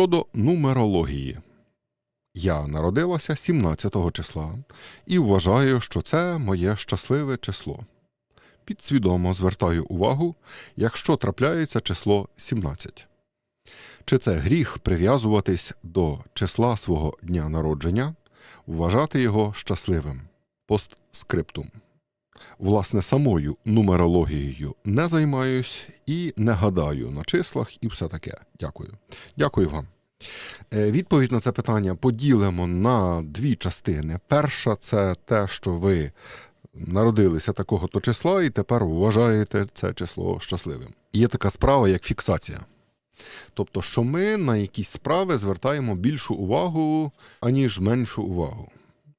Щодо нумерології. Я народилася 17 числа і вважаю, що це моє щасливе число. Підсвідомо звертаю увагу, якщо трапляється число 17. Чи це гріх прив'язуватись до числа свого дня народження, вважати його щасливим? Постскриптум. Власне, самою нумерологією не займаюсь і не гадаю на числах і все таке. Дякую. Дякую вам. Е, Відповідь на це питання поділимо на дві частини. Перша це те, що ви народилися такого-то числа, і тепер вважаєте це число щасливим. Є така справа, як фіксація. Тобто, що ми на якісь справи звертаємо більшу увагу, аніж меншу увагу.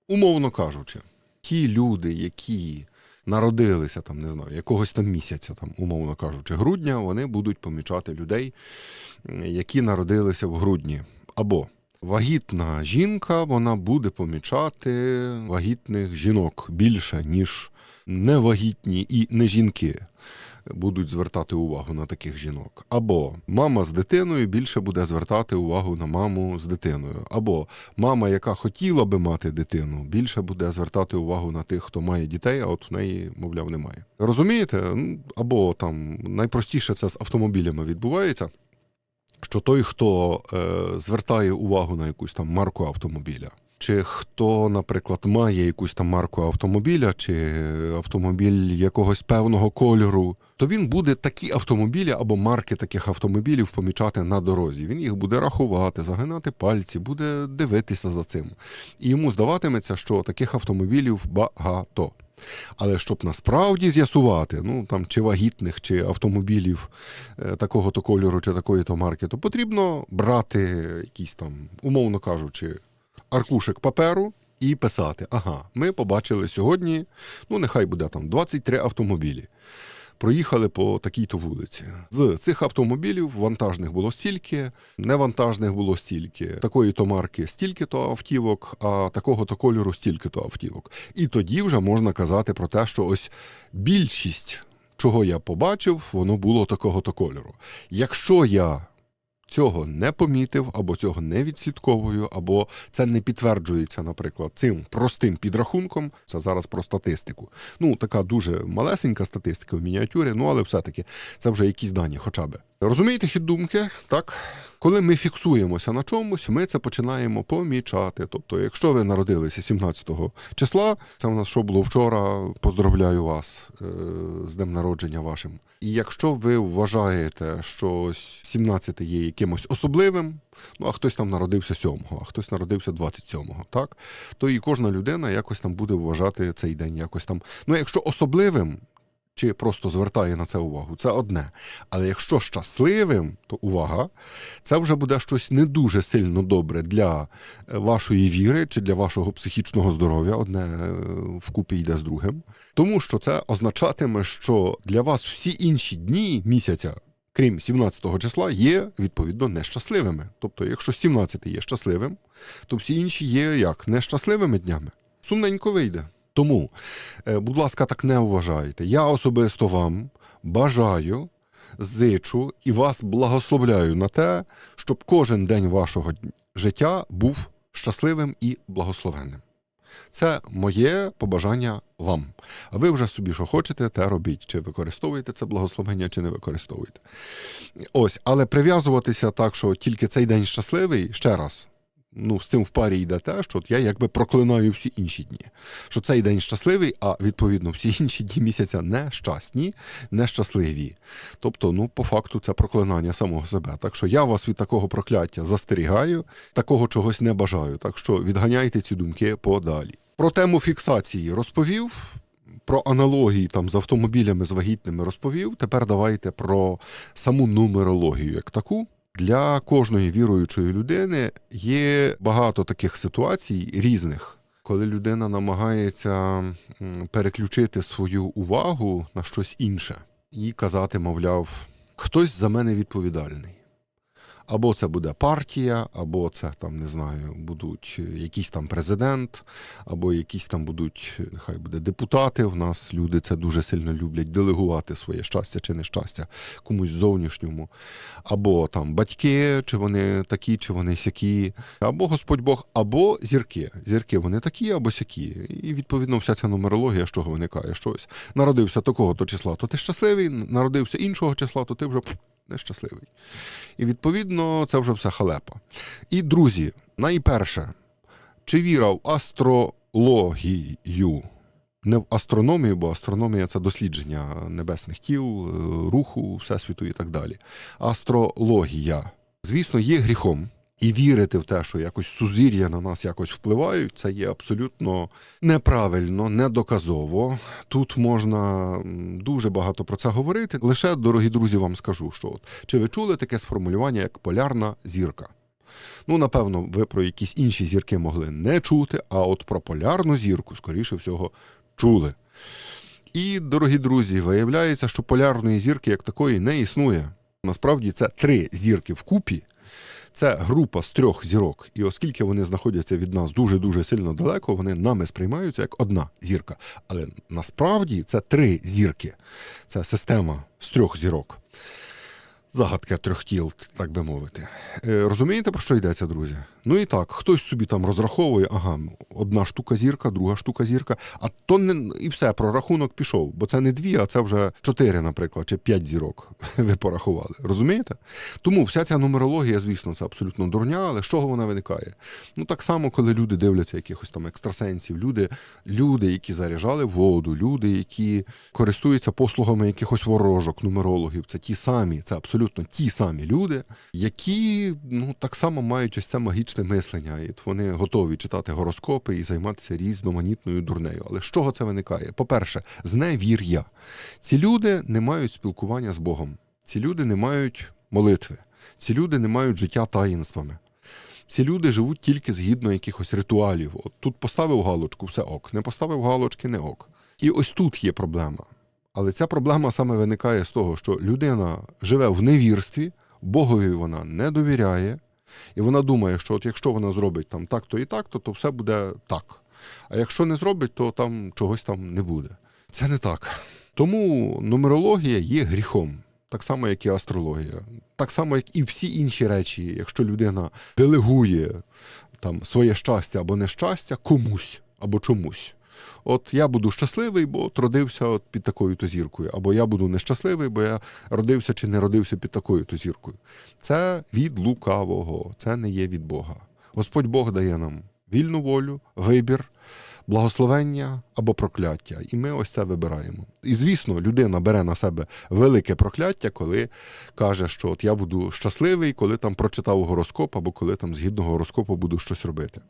Умовно кажучи, ті люди, які народилися там, не знаю, якогось там місяця, там, умовно кажучи, грудня, вони будуть помічати людей, які народилися в грудні. Або вагітна жінка, вона буде помічати вагітних жінок більше, ніж невагітні і не жінки будуть звертати увагу на таких жінок. Або мама з дитиною більше буде звертати увагу на маму з дитиною. Або мама, яка хотіла би мати дитину, більше буде звертати увагу на тих, хто має дітей, а от в неї, мовляв, немає. Розумієте? Або там найпростіше це з автомобілями відбувається. Що той, хто е, звертає увагу на якусь там марку автомобіля, чи хто, наприклад, має якусь там марку автомобіля, чи автомобіль якогось певного кольору, то він буде такі автомобілі або марки таких автомобілів помічати на дорозі. Він їх буде рахувати, загинати пальці, буде дивитися за цим. І йому здаватиметься, що таких автомобілів багато. Але щоб насправді з'ясувати, ну там чи вагітних, чи автомобілів е, такого-то кольору, чи такої-то марки, то потрібно брати якийсь там, умовно кажучи, аркушик паперу і писати: ага, ми побачили сьогодні, ну нехай буде там 23 автомобілі. Проїхали по такій-то вулиці. З цих автомобілів вантажних було стільки, невантажних було стільки, такої-то марки стільки-то автівок, а такого-то кольору стільки-то автівок. І тоді вже можна казати про те, що ось більшість, чого я побачив, воно було такого-то кольору. Якщо я цього не помітив, або цього не відслідковую, або це не підтверджується, наприклад, цим простим підрахунком. Це зараз про статистику. Ну, така дуже малесенька статистика в мініатюрі, ну але все-таки це вже якісь дані, хоча б. Розумієте хід думки? Так. Коли ми фіксуємося на чомусь, ми це починаємо помічати. Тобто, якщо ви народилися 17 числа, це в нас що було вчора, поздравляю вас е, з днем народження вашим. І якщо ви вважаєте, що ось 17 є якимось особливим, ну а хтось там народився 7-го, а хтось народився 27-го, так, то і кожна людина якось там буде вважати цей день якось там. Ну, якщо особливим, чи просто звертає на це увагу, це одне. Але якщо щасливим, то увага, це вже буде щось не дуже сильно добре для е, вашої віри чи для вашого психічного здоров'я. Одне е, вкупі йде з другим. Тому що це означатиме, що для вас всі інші дні місяця. Крім 17-го числа, є відповідно нещасливими. Тобто, якщо 17 є щасливим, то всі інші є як нещасливими днями. Сумненько вийде. Тому, е, будь ласка, так не вважайте. Я особисто вам бажаю, зичу і вас благословляю на те, щоб кожен день вашого життя був щасливим і благословенним. Це моє побажання вам. А ви вже собі що хочете, те робіть. Чи використовуєте це благословення, чи не використовуєте. Ось, але прив'язуватися так, що тільки цей день щасливий, ще раз. Ну, з цим в парі йде те, що от я якби проклинаю всі інші дні. Що цей день щасливий, а відповідно всі інші дні місяця нещасні, нещасливі. Тобто, ну, по факту, це проклинання самого себе. Так що я вас від такого прокляття застерігаю, такого чогось не бажаю. Так що відганяйте ці думки подалі. Про тему фіксації розповів. Про аналогії там з автомобілями з вагітними розповів. Тепер давайте про саму нумерологію як таку. Для кожної віруючої людини є багато таких ситуацій різних, коли людина намагається переключити свою увагу на щось інше і казати, мовляв, хтось за мене відповідальний. Або це буде партія, або це там не знаю, будуть е, якийсь там президент, або якісь там будуть, е, нехай буде депутати. У нас люди це дуже сильно люблять делегувати своє щастя чи нещастя комусь зовнішньому, або там батьки, чи вони такі, чи вони сякі, або Господь Бог, або зірки. Зірки вони такі або сякі. І відповідно вся ця нумерологія, з чого виникає щось. Народився такого то числа, то ти щасливий, народився іншого числа, то ти вже нещасливий. І відповідно це вже все халепа. І друзі, найперше, чи віра в астрологію? Не в астрономію, бо астрономія це дослідження небесних тіл, е, руху, всесвіту і так далі. Астрологія, звісно, є гріхом. І вірити в те, що якось сузір'я на нас якось впливають, це є абсолютно неправильно, недоказово. Тут можна дуже багато про це говорити. Лише, дорогі друзі, вам скажу, що от, чи ви чули таке сформулювання як полярна зірка? Ну, напевно, ви про якісь інші зірки могли не чути, а от про полярну зірку, скоріше всього, чули. І, дорогі друзі, виявляється, що полярної зірки як такої не існує. Насправді це три зірки вкупі. Це група з трьох зірок, і оскільки вони знаходяться від нас дуже-дуже сильно далеко, вони нами сприймаються як одна зірка. Але насправді це три зірки. Це система з трьох зірок. Загадка трьох тіл, так би мовити. Е, розумієте, про що йдеться, друзі? Ну і так, хтось собі там розраховує, ага, одна штука зірка, друга штука зірка, а то не і все, прорахунок пішов, бо це не дві, а це вже чотири, наприклад, чи п'ять зірок ви порахували. Розумієте? Тому вся ця нумерологія, звісно, це абсолютно дурня, але з чого вона виникає? Ну так само, коли люди дивляться якихось там екстрасенсів, люди, люди, які заряджали воду, люди, які користуються послугами якихось ворожок, нумерологів, це ті самі, це абсолютно ті самі люди, які ну так само мають ось це магічне мислення, і вони готові читати гороскопи і займатися різноманітною дурнею. Але з чого це виникає? По-перше, зневір'я. Ці люди не мають спілкування з Богом. Ці люди не мають молитви. Ці люди не мають життя таїнствами. Ці люди живуть тільки згідно якихось ритуалів. От тут поставив галочку, все ок, не поставив галочки, не ок. І ось тут є проблема. Але ця проблема саме виникає з того, що людина живе в невірстві, Богові вона не довіряє, і вона думає, що от якщо вона зробить там так-то і так-то, то все буде так. А якщо не зробить, то там чогось там не буде. Це не так. Тому нумерологія є гріхом, так само, як і астрологія, так само, як і всі інші речі, якщо людина делегує там своє щастя або нещастя комусь або чомусь. От я буду щасливий, бо от родився от під такою то зіркою, або я буду нещасливий, бо я родився чи не родився під такою то зіркою. Це від лукавого, це не є від Бога. Господь Бог дає нам вільну волю, вибір, благословення або прокляття. І ми ось це вибираємо. І звісно, людина бере на себе велике прокляття, коли каже, що от я буду щасливий, коли там прочитав гороскоп, або коли там згідно гороскопу буду щось робити.